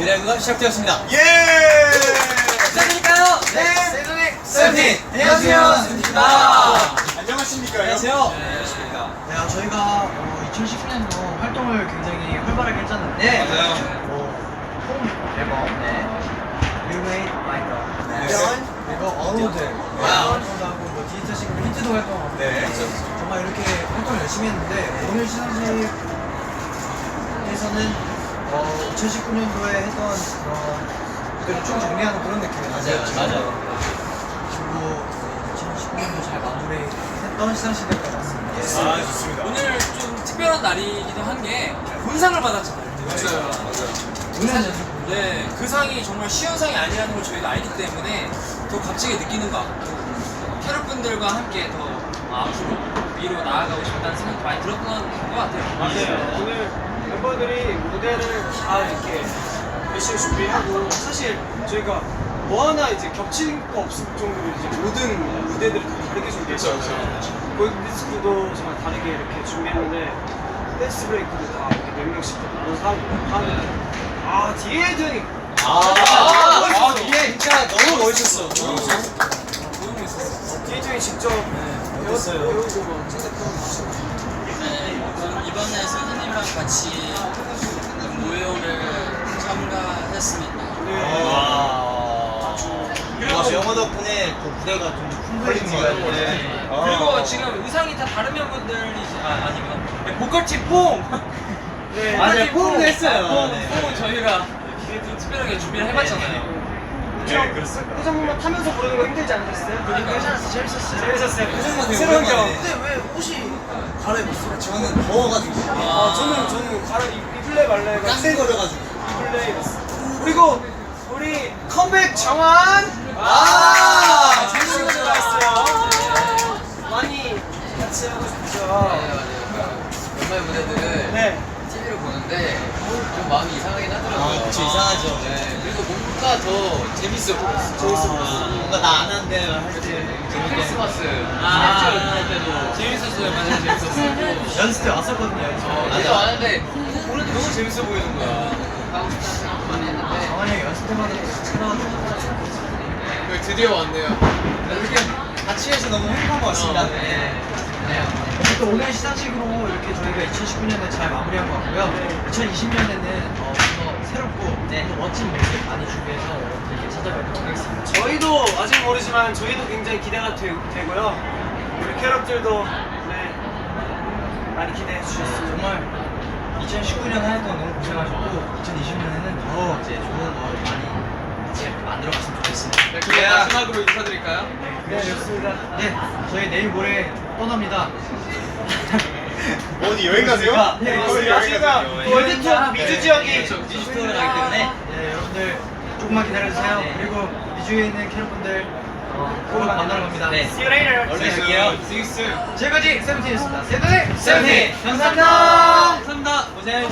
드래그가 시작되었습니다. 예! 시작드릴까요? 네. 세븐틴! 세븐틴! 안녕하세요. 세븐틴입니다. 안녕하십니까? 안녕하세요. 네, 안녕하십니까. 네, 아, 저희가 어, 2019년도 활동을 굉장히 활발하게 했잖아요. 네. 맞아요. 뭐, 홈 앨범, 네. You Made My Love. 네. 그리고 어로드. 와우. 활동하고 뭐 디지털 싱글 힌트도 활동하고. 네. 정말 이렇게 활동을 열심히 했는데, 오늘 시상식에서는 어, 2019년도에 했던 그런 무대를 쭉 정리하는 그런 느낌이 맞아요. 맞아요. 그리고 2019년도 잘 마무리했던 시상식이 될것 같습니다. 아, 좋습니다. 오늘 좀 특별한 날이기도 한 게 본상을 받았잖아요. 맞아요. 맞아요. 오늘 네, 그 상이 정말 쉬운 상이 아니라는 걸 저희가 알기 때문에 더 값지게 느끼는 것 같고 캐럿분들과 함께 더 앞으로 위로 나아가고 싶다는 생각도 많이 들었던 것 같아요. 맞아요. 오늘 멤버들이 무대를 다 이렇게 열심히 준비하고 사실 저희가 뭐 하나 이제 겹친 거 없을 정도로 이제 모든 무대들을 다 다르게 준비했어요. 골드 디스크도 정말 다르게 이렇게 준비했는데 댄스 브레이크도 다 이렇게 몇 명씩 나눠서 하고 하는데 아 뒤에 등이 아, 아, 이게 진짜 너무 멋있었어. 너무 재밌었어. 너무 재밌었어. 뒤에 등이 직접 어땠어요? 배우고 막 생각하고 네, 이번- 이번에 선생님이랑 같이 무예호를 참가했습니다. 네. 와. 그리고 영어 덕분에 그 무대가 좀 풍부해진 것 같아요. 네. 그리고 지금 의상이 다 다른 멤버들이지 아 아니구나. 네, 보컬팀 뽕. 네. 맞아요, 뽕도 했어요. 뽕, 네. 뽕은 저희가 좀 특별하게 준비를 해봤잖아요. 네, 그렇습니다. 표정만 타면서 부르는 거 힘들지 않으셨어요? 그러니까. 괜찮았어, 재밌었어요. 재밌었어요. 되게 새로운. 경험. 근데 왜 옷이 갈아입었어? 저는 더워가지고. 아, 저는 저는 가라 이- 입을래 말래가 깐들거려가지고. 입을래 이랬어. 그리고 우리 컴백 정한 아, 재밌는 거 나왔어요. 많이 같이 하고 싶죠. 연말 무대들을 네. TV로 보는데 좀 마음이 이상하긴 하더라고요. 아, 그쵸, 이상하죠. 네, 뭔가 더 재밌어 보였어. 재밌어 아, 뭔가 나 안 한대 할때 재밌게. 크리스마스 아. 할 때도 재밌었어요, 맞아요, 재밌었어요. 연습 때 왔었거든요. 어, 맞아. 진짜 왔는데 보는데 너무 재밌어 보이는 거야. 하고 싶다는 생각 많이 했는데 정환이 형 연습 때마다 찾아와서 그 드디어 왔네요. 이렇게 같이 해서 너무 행복한 것 같습니다. 네. 또 오늘 시상식으로 이렇게 저희가 2019년에 잘 마무리한 것 같고요. 2020년에는 어, 더 새롭고 또 멋진 모습 많이 준비해서 여러분들께 찾아뵙도록 하겠습니다. 저희도 아직 모르지만 저희도 굉장히 기대가 되, 되고요. 우리 캐럿들도 네 많이 기대해 주셨으면 정말 2019년 한 해 동안 너무 고생하셨고 2020년에는 더 이제 좋은 거 많이 같이 만들어갔으면 좋겠습니다. 네, 그럼 마지막으로 인사드릴까요? 네 좋습니다. 네, 저희 내일 모레 떠납니다. 어디 여행 가세요? 네, 어디 여행 저희가 가세요? 월드 투어 미주 지역이 미주 투어를 가기 때문에 네, 여러분들 조금만 기다려주세요. 그리고 미주에 있는 캐럿분들 어, 꼭 만나러 갑니다. 네. See you later. 얼른 갈게요. 지금까지 세븐틴이었습니다. 세븐틴! 세븐틴! 감사합니다! 감사합니다. 고생하셨습니다.